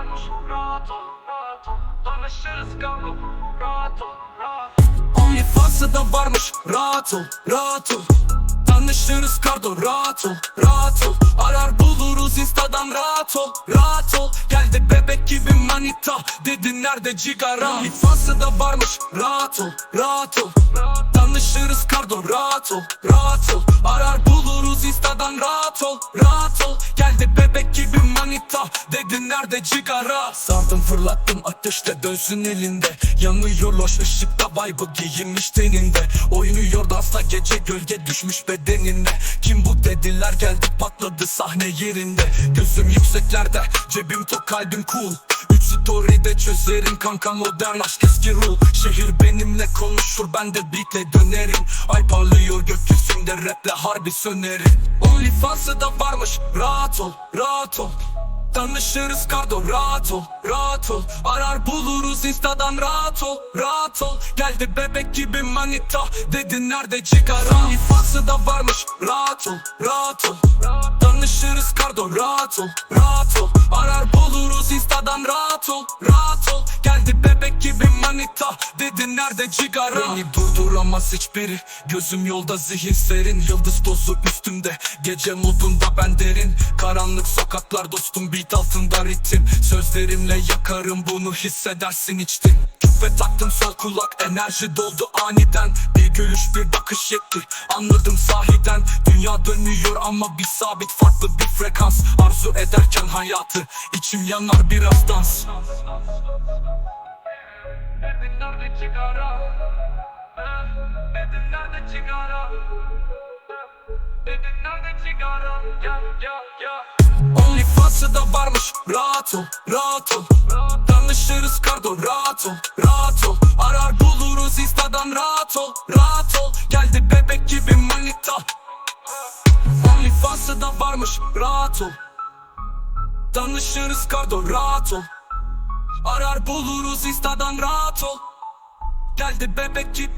varmış Rahat ol, da varmış Rahat ol, rahat ol. Tanışırız kardo rahat ol, rahat ol. Arar buluruz instadan rahat ol, rahat ol. Geldi bebek gibi manita Dedi nerede cigara? OnlyFans'ı da varmış Rahat ol, rahat ol. Tanışırız kardo rahat ol, rahat ol. Arar nerede cigara. Sardım fırlattım ateşte dönsün elinde. Yanıyor loş ışıkta vibe'ı giyinmiş teninde. Oynuyor dansla gece gölge düşmüş bedeninde Kim bu dediler geldi patladı sahne yerinde. Gözüm yükseklerde cebim tok kalbim cool. Üç story'de çözerim kanka modern aşk eski rule. Şehir benimle konuşur ben de beatle dönerim. Ay parlıyor gökyüzünde raple harbi sönerim. OnlyFans'ı da varmış rahat ol rahat ol Tanışırız kardo rahat ol rahat ol. Arar buluruz instadan rahat ol rahat ol. Geldi bebek gibi manita dedi nerede cigara OnlyFans'ı da varmış rahat ol rahat ol. Tanışırız kardo rahat ol rahat ol. Arar buluruz instadan rahat ol rahat ol gibi manita dedi nerede cigara? Beni durduramaz hiçbiri Gözüm yolda zihin serin. Yıldız tozu üstümde Gece modunda ben derin. Karanlık sokaklar dostum beat altında ritim. Sözlerimle yakarım bunu hissedersin içtin. Küpe taktım sol kulak enerji doldu aniden. Bir gülüş bir bakış yetti Anladım sahiden. Dünya dönüyor ama bir sabit farklı bir frekans. Arzu ederken hayatı içim yanar biraz dans cigara Eh, Dedin nerede cigara Ya ya ya. OnlyFans'ı da varmış. Rahat ol rahat ol. Tanışırız kardo rahat ol rahat ol. Arar buluruz instadan rahat ol rahat ol. Geldi bebek gibi manita. OnlyFans'ı da varmış. Rahat ol. Tanışırız kardo rahat ol. Arar buluruz instadan rahat ol Geldi bebek gibi